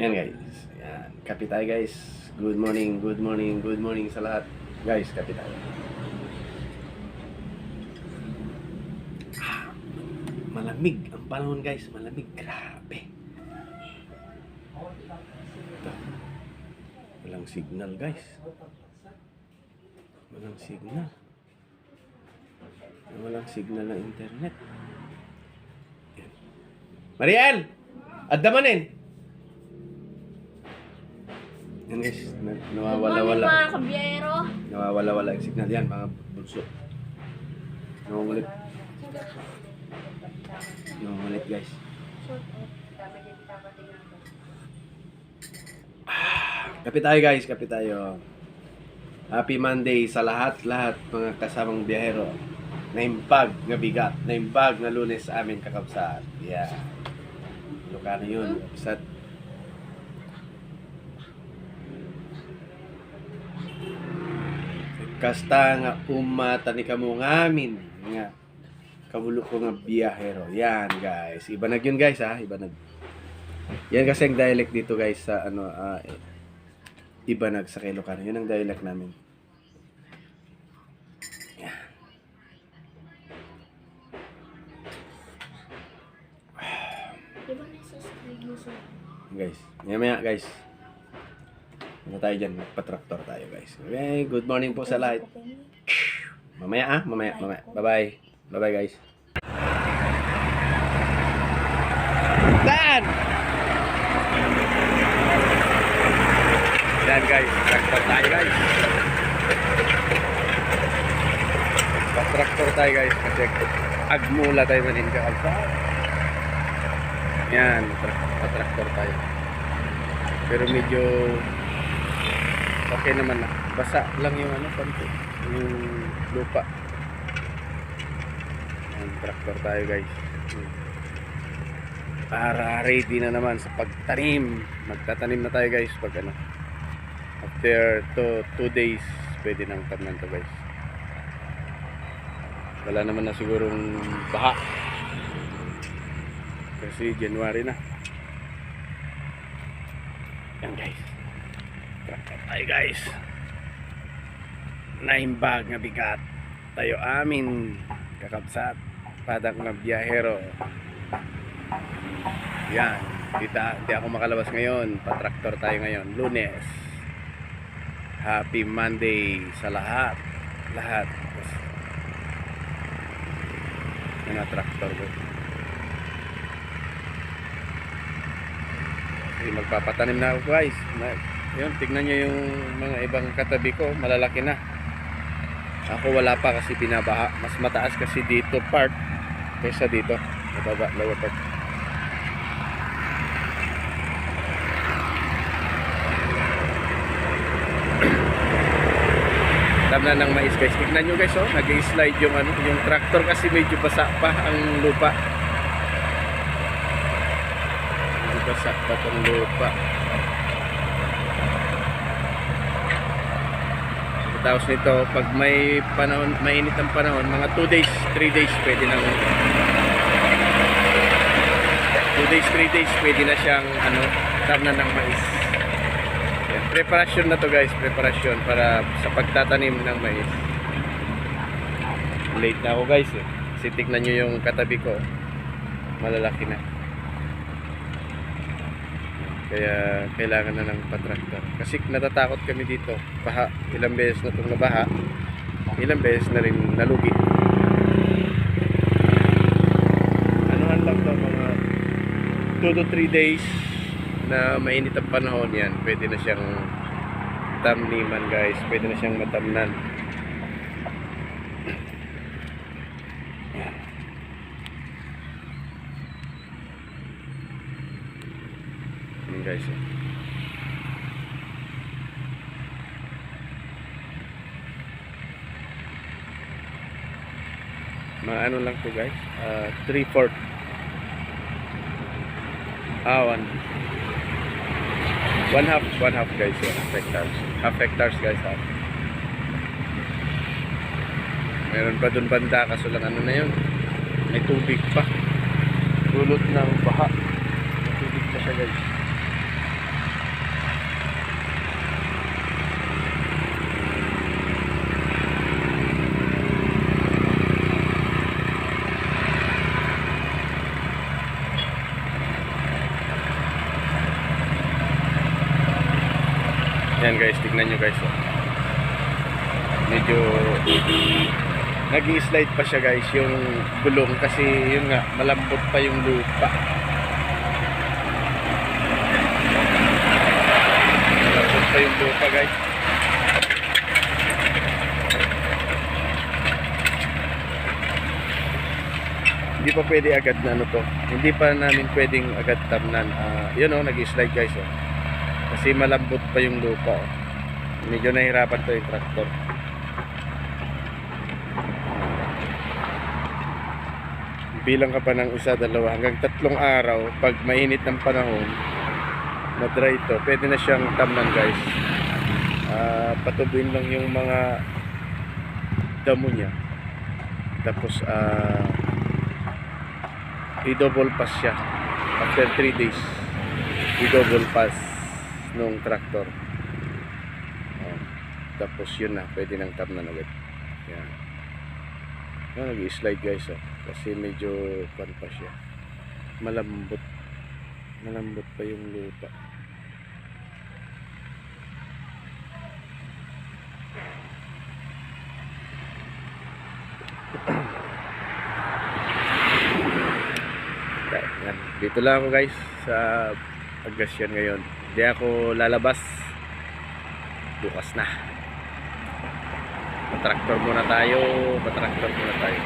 Yan guys. Yan. Kape tayo guys. Good morning, good morning, good morning sa lahat. Guys, kape tayo. Ah, Malamig ang panahon guys. Malamig. Grabe. Ito. Walang signal guys. Walang signal. Walang signal ng internet. Mariel! Adamanin! Yan guys, na- nawawala-wala. Good morning mga kabiyero. Nawawala-wala yung signal yan, mga bulso. Nangungulit. Nangungulit guys. Kape tayo guys, kape tayo. Happy Monday sa lahat-lahat mga kasamang biyahero. Naimbag nga bigat, naimbag na lunes sa amin kakabsat. Yeah. Ilocano yun, kakabsat. Kasta nga umata ni kamo ngamin nga kabulo ko nga biyahero. Yan guys. Iba nag yun guys ha, iba nag. Yan kasi ang dialect dito guys sa ano ah, eh, iba nag sa Ilocano. Yun ang dialect namin. Yan. Guys, maya maya guys. Ano tayo dyan? Magpa-tractor tayo guys. Okay, good morning po sa lahat. Mamaya ah, mamaya, mamaya. Bye-bye. Bye-bye guys. Dan! Dan guys, tractor tayo guys. Pa-tractor tayo guys kasi agmula tayo manin ka Yan, tra- pa-tractor tayo. Pero medyo okay naman na. Basa lang yung ano, konti. Yung lupa. Yan, tractor tayo guys. Hmm. Para ready na naman sa pagtanim. Magtatanim na tayo guys pag ano. After 2 days, pwede nang tamnan to guys. Wala naman na sigurong baha. Kasi January na. Yan guys. Tayo guys. Naimbag nga bigat. Tayo amin. Kakabsat. Padak nga biyahero. Yan. Dita, di ako makalabas ngayon. Patraktor tayo ngayon. Lunes. Happy Monday sa lahat. Lahat. Na traktor ko. Magpapatanim na ako guys. Na, yun, tignan nyo yung mga ibang katabi ko. Malalaki na. Ako wala pa kasi binabaha. Mas mataas kasi dito part kaysa dito. Mababa, lower part. Tamna ng mais guys. Tignan nyo guys oh. Nag-slide yung ano. Yung tractor kasi medyo basa pa ang lupa. Medyo basa pa ang lupa. Tapos nito, pag may panahon, mainit ang panahon, mga 2 days, 3 days, pwede nang 2 days, 3 days, pwede na siyang ano, tamnan ng mais. Yan, preparasyon na to guys, preparasyon para sa pagtatanim ng mais. Late na ako guys eh. Kasi tignan nyo yung katabi ko, malalaki na. Kaya kailangan na ng patraktor. Kasi natatakot kami dito. Baha. Ilang beses na itong nabaha. Ilang beses na rin nalugi. Anuhan lang to mga 2 to 3 days na mainit ang panahon yan. Pwede na siyang tamniman guys. Pwede na siyang matamnan. Yan guys. eh. Ano lang to guys. Uh, 3-4. Ah, one. One half, one half guys. Yeah, half hectares. Half hectares guys. Half. Meron pa dun banda kaso lang ano na yun. May tubig pa. Dulot ng baha. May tubig pa siya guys. Ayan guys, tignan nyo guys. Oh. Medyo nag slide pa siya guys yung gulong kasi yun nga malambot pa yung lupa. Malambot pa yung lupa guys. Hindi pa pwede agad na ano to. Hindi pa namin pwedeng agad tamnan. Ah, yun oh, nag-slide guys oh. Kasi malambot pa yung lupa. Oh. Medyo nahirapan to yung tractor. Bilang ka pa ng isa, dalawa, hanggang tatlong araw, pag mainit ng panahon, na-dry to, pwede na siyang tamnan guys. Ah, patubuin lang yung mga damo niya. Tapos, ah, i-double pass siya after 3 days i-double pass nung tractor oh. tapos yun na pwede nang tamnan agad yan oh, nag-slide guys oh. Kasi medyo pan pa siya malambot malambot pa yung lupa. Dito lang ako guys sa Agasyan ngayon. Hindi ako lalabas. Bukas na. Patraktor muna tayo. Patraktor muna tayo.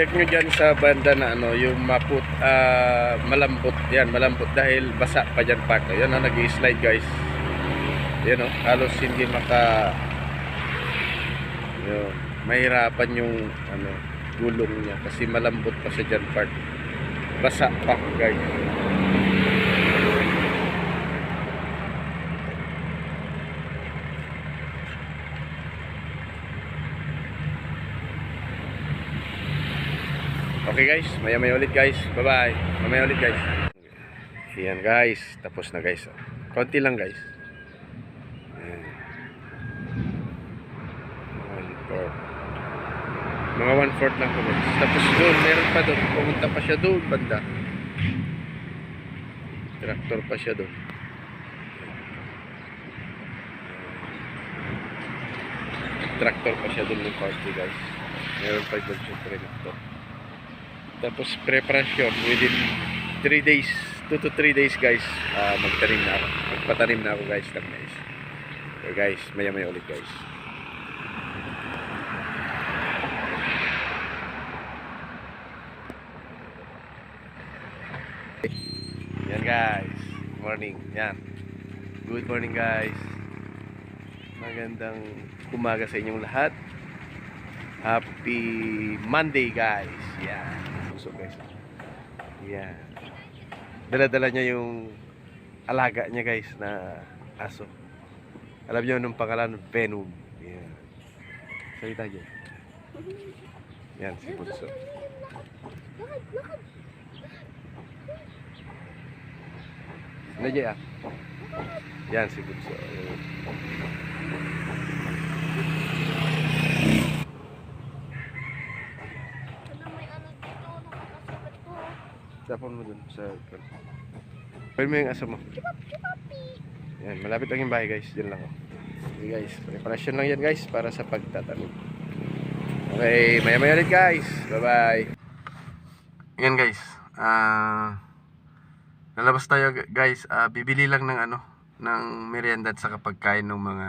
check nyo dyan sa banda na ano, yung maput, ah, malambot yan, malambot dahil basa pa dyan part. Yan na, nag-slide guys. Yan o, halos hindi maka, yun, mahirapan yung ano, gulong niya kasi malambot pa siya dyan part. Basa pa guys. Okay guys, maya maya ulit guys. Bye bye. Mamaya ulit guys. Ayan guys, tapos na guys. Konti lang guys. Ayan. Mga one fourth lang po guys. Tapos doon, meron pa doon. Pumunta pa siya doon, banda. Traktor pa siya doon. Traktor pa siya doon ng party guys. Meron pa doon siya traktor. Tapos preparasyon within 3 days, 2 to 3 days guys, ah magtanim na ako. Magpatanim na ako guys ng mais. Okay guys, maya maya ulit guys. Yan guys. Morning. Yan. Good morning guys. Magandang umaga sa inyong lahat. Happy Monday guys. Yan. So guys. Yan. Dala-dala niya yung alaga niya guys na aso. Alam niyo nung pangalan Venom. Yan. Salita niyo. Yan si Bunso. Lakad. Ano ah? Yan si Bunso may ano dito, nakakasabit ko. Tapon mo dun sa... Pwede mo yung aso mo. Yan, malapit yung bahay guys. Diyan lang ako. Okay guys, preparasyon lang yan guys para sa pagtatanim. Okay, maya maya ulit guys. Bye bye. Yan guys. Ah... Lalabas tayo gu- guys. Ah, bibili lang ng ano, ng merienda sa pagkain ng mga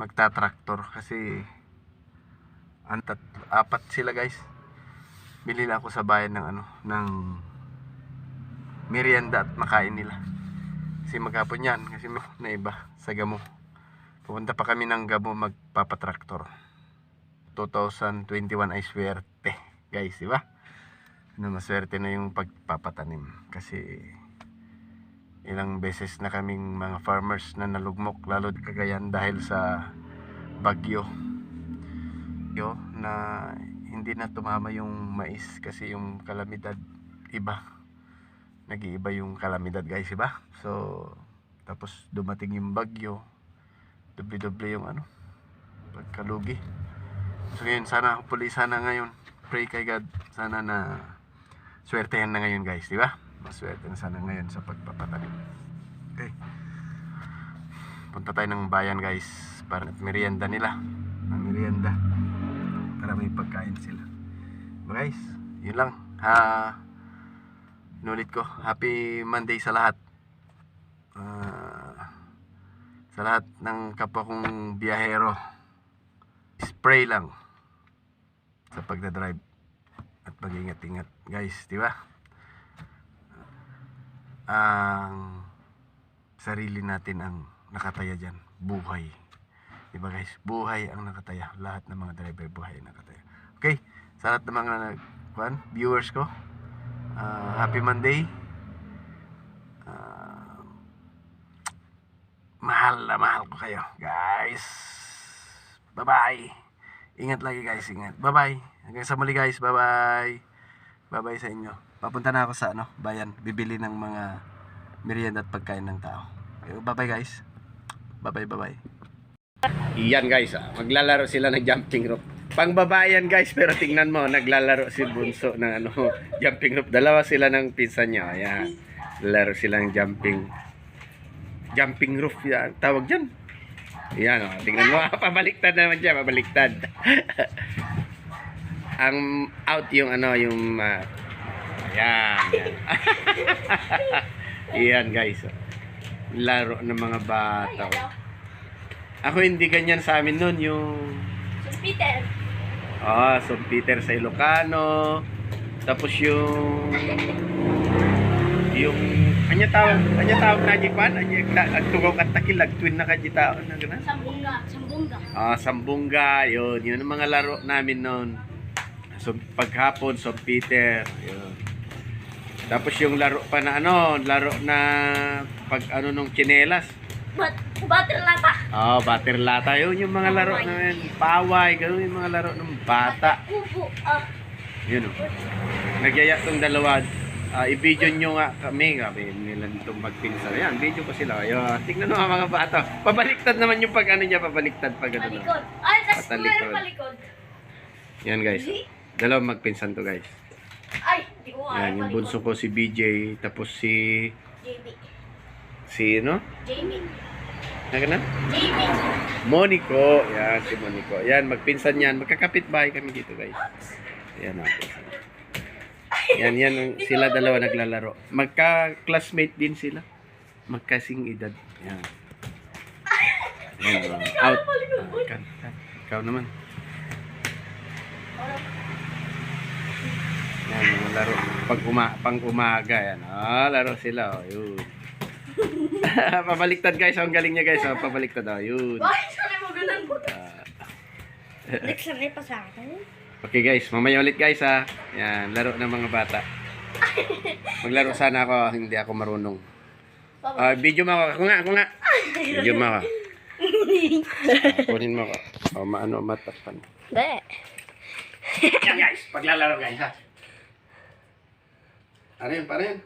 magta-tractor kasi antat apat sila guys. Bili lang ako sa bayan ng ano, ng merienda at makain nila. Kasi maghapon yan kasi na iba sa gamo. Pupunta pa kami ng Gabo magpapatraktor. 2021 ay swerte. Guys, di ba? Ano, maswerte na yung pagpapatanim. Kasi ilang beses na kaming mga farmers na nalugmok lalo di Cagayan dahil sa bagyo. Yo na hindi na tumama yung mais kasi yung kalamidad iba. Nag-iiba yung kalamidad guys, iba? So, tapos dumating yung bagyo. Doble-doble yung ano, pagkalugi. So ngayon, sana hopefully sana ngayon pray kay God sana na swertehan na ngayon guys, di ba? Maswerte na sana ngayon sa pagpapatanim. Okay. Punta tayo ng bayan guys para merienda nila. Ang merienda. Para may pagkain sila. Diba, guys, yun lang. Ha, nulit ko. Happy Monday sa lahat. Ah, sa lahat ng kapwa kong biyahero. Spray lang sa pagdadrive at mag-ingat-ingat guys, di ba? Ang sarili natin ang nakataya dyan, buhay. Di ba guys? Buhay ang nakataya. Lahat ng mga driver buhay ang nakataya. Okay, sa lahat ng mga kwan, viewers ko, ah, happy Monday. Ah, mahal na mahal ko kayo, guys. Bye-bye. Ingat lagi guys, ingat. Bye-bye. Hanggang sa muli guys, bye-bye. Bye-bye sa inyo. Papunta na ako sa ano, bayan, bibili ng mga merienda at pagkain ng tao. Bye-bye guys. Bye-bye, bye-bye. Iyan guys, ah. maglalaro sila ng jumping rope. Pang babayan guys, pero tingnan mo, naglalaro si Bunso ng ano, jumping rope. Dalawa sila ng pinsan niya. Ayan. Laro sila ng jumping jumping rope yan. Tawag dyan. Yan o, tingnan mo, pabaliktad naman siya, pabaliktad. Ang out yung ano, yung uh, yan, yan. Iyan guys. oh. Laro ng mga bata. oh. Ako hindi ganyan sa amin noon yung Peter. Ah, St. Peter sa Ilocano. Tapos yung yung anya tawag anya tawag na di pan anya na agtugaw kat takil agtwin na kadji tao na gana Sambunga. Sambunga. ah sambunga yun yun ang mga laro namin noon so paghapon St. Peter yun tapos yung laro pa na ano laro na pag ano nung chinelas Bat butter lata. oh bater lata yun yung mga laro namin paway ganun yung mga laro ng bata Kubo. Ah, Yun o. Nagyaya tong dalawa. Ah, i-video nyo nga kami. Kami nila itong magpinsan. Ayan, video ko sila. Ayan, tignan nga mga bata. Pabaliktad naman yung pag ano niya. Pabaliktad pag ano. no. palikod. Ay, Patalikod. meron palikod. Yan guys. Dalawang magpinsan to guys. Ay, di ko Yan, yung bunso ko si BJ. Tapos si... JB. Si ano? Jamie. Ano na? Jamie. Monico. Yan, si Monico. Yan, magpinsan yan. Magkakapit bahay kami dito guys. Yan pinsan. Yan, yan. Sila dalawa naglalaro. Magka-classmate din sila. Magkasing edad. Yan. Yan, out. Kan, kan. Ikaw naman. Yan, laro. Pag uma, pang umaga, yan. Ah, laro sila. Oh, yun. Pabaliktad guys. Ang galing niya guys. Oh, pabaliktad. Oh, yun. Bakit sanay mo ganun? Ah. Nagsanay pa sa akin? Okay guys, mamaya ulit guys ha. Yan, laro ng mga bata. Maglaro sana ako, hindi ako marunong. Ah, video mo ako. Ako nga, ako nga. Video mo ako. Ah, kunin mo ako. O, maano, matakpan. Be. Yan guys, paglalaro guys ha. Ano yun, paano yun?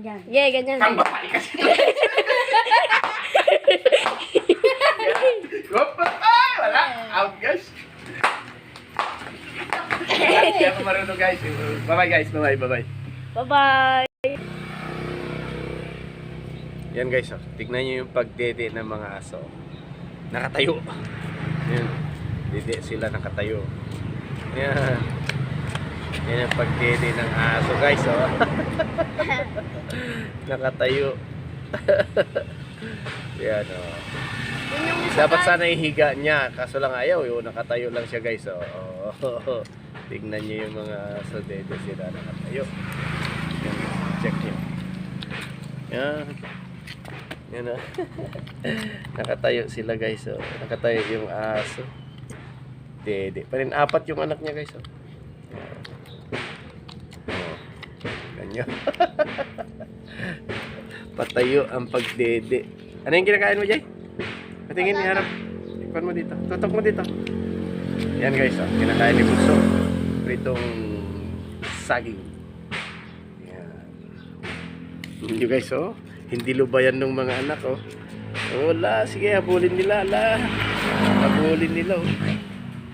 Yan. Yeah, ganyan. Pang babae kasi. Hop, ah, wala. Out guys. Hindi ako marunong guys. Bye-bye guys, bye-bye, bye-bye. Bye-bye. Yan guys, oh. tignan nyo yung pagdede ng mga aso. Nakatayo. Yan. Dede sila nakatayo. Yan. Yan yung pagdede ng aso guys, oh. nakatayo. Yan, oh. Dapat sana ihiga niya, kaso lang ayaw, yung nakatayo lang siya guys, oh. oh. Tignan nyo yung mga aso, dede sila nakatayo. Yan, check nyo. Yan. Yan o. Nakatayo sila guys. Oh. Nakatayo yung aso. Dede. Pa rin apat yung anak niya guys. Oh. Oh. Ganyan. Patayo ang pagdede. Ano yung kinakain mo, Jay? Patingin, iharap. Ikon mo dito. Tutok mo dito. Yan guys, oh. kinakain ni Bunso. Pritong saging. Yan. Yung guys, oh. Hindi lubayan ng mga anak, oh. Wala, sige, habulin nila, ala. Habulin nila, oh.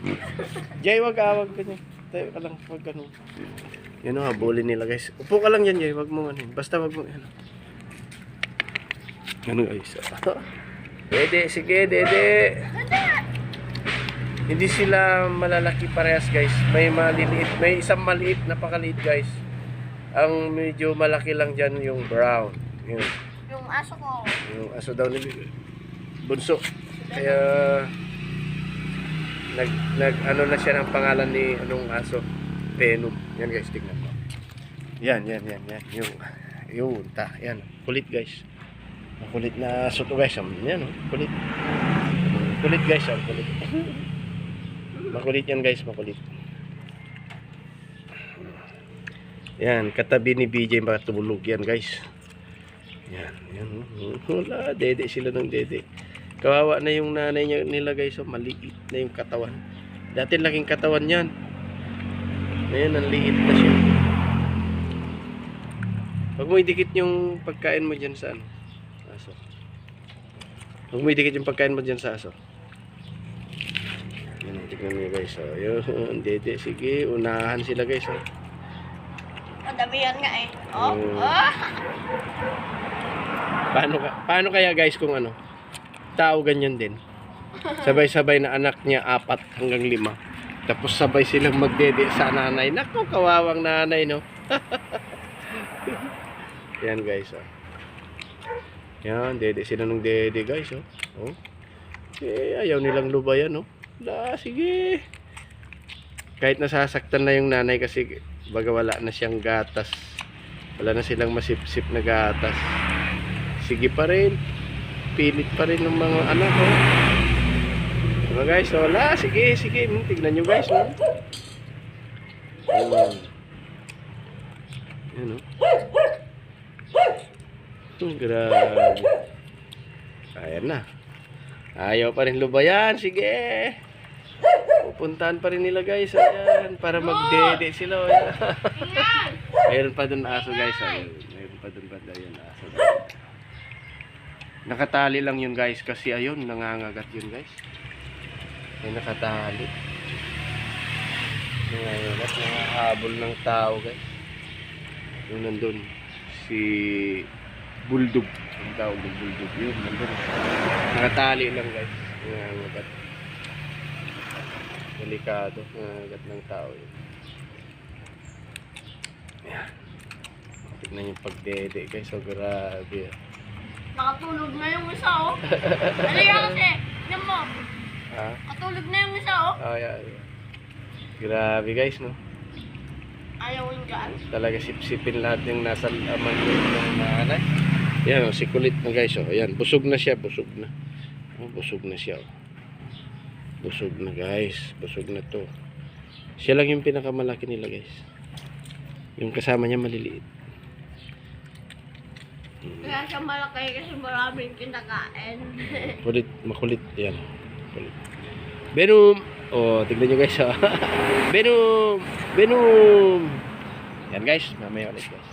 Jay, wag ka, wag ganyan. Tayo ka lang, wag ganun. Yan, oh, habulin nila, guys. Upo ka lang yan, Jay, wag mo ano. Basta wag mo, ano. Ano, guys. Dede, sige, dede. Hindi sila malalaki parehas, guys. May maliliit, may isang maliit, napakaliit, guys. Ang medyo malaki lang dyan yung brown. Yun. Yung aso ko. Yung aso daw ni Bunso. Kaya nag nag ano na siya ng pangalan ni anong aso? Venom. Yan guys, tignan mo. Yan, yan, yan, yan. Yung yun, ta, yan. Kulit guys. Makulit na aso to guys. Yan, oh, kulit. Kulit guys, oh, kulit. makulit yan guys, makulit. Yan, katabi ni BJ matulog yan guys. Yan, yan. oh. Wala, dede sila ng dede. Kawawa na yung nanay nila guys, so maliit na yung katawan. Dati laking katawan yan. Ngayon, ang liit na siya. Huwag mo idikit yung pagkain mo dyan sa ano, aso. Huwag mo idikit yung pagkain mo dyan sa aso. Yan, tignan mo guys. Oh. Yun, dede. Sige, unahan sila guys. Oh. Madamihan nga eh. Oh. Mm. Ah! Paano, ka, paano kaya guys kung ano? Tao ganyan din. Sabay-sabay na anak niya apat hanggang lima. Tapos sabay silang magdede sa nanay. Naku, kawawang nanay, no? Yan guys, oh. Yan, dede sila ng dede guys, oh. oh. Eh, ayaw nilang lubayan, no? La, sige. Kahit nasasaktan na yung nanay kasi baga wala na siyang gatas. Wala na silang masipsip na gatas sige pa rin pilit pa rin ng mga anak ko mga guys wala sige sige Hmm, tignan nyo guys oh. Ayan. Ayan, oh. Hmm, grabe ayan na ayaw pa rin lubayan sige pupuntahan pa rin nila guys ayan para magdede sila oh. ayan. Mayroon pa dun aso guys. Ayun. Mayroon pa dun banda yun aso. Nakatali lang yun guys kasi ayun nangangagat yun guys. Ay nakatali. Nangangagat nangahabol ng tao guys. Yung nandun si Bulldog. Ang tawag ng Bulldog yun nandun. Nakatali lang guys. Nangangagat. Delikado. Nangangagat ng tao yun. Ayan. Tignan yung pagdede guys. So grabe. Nakatulog na yung isa oh. Halika kasi. Tignan mo. Ha? Katulog na yung isa oh. Oh, yeah, yeah. Grabe guys, no? Ayaw yung dyan. Talaga sipsipin lahat yung nasa laman ng nanay. Yan, oh, si kulit na guys, oh. Ayan, busog na siya, busog na. Oh, busog na siya, oh. Busog na guys, busog na to. Siya lang yung pinakamalaki nila guys. Yung kasama niya maliliit. Kaya siya malaki kasi maraming kinakain. Kulit, makulit yan. Kulit. Venom! Oh, tignan nyo guys ha. Venom! Venom! Yan guys, mamaya ulit guys.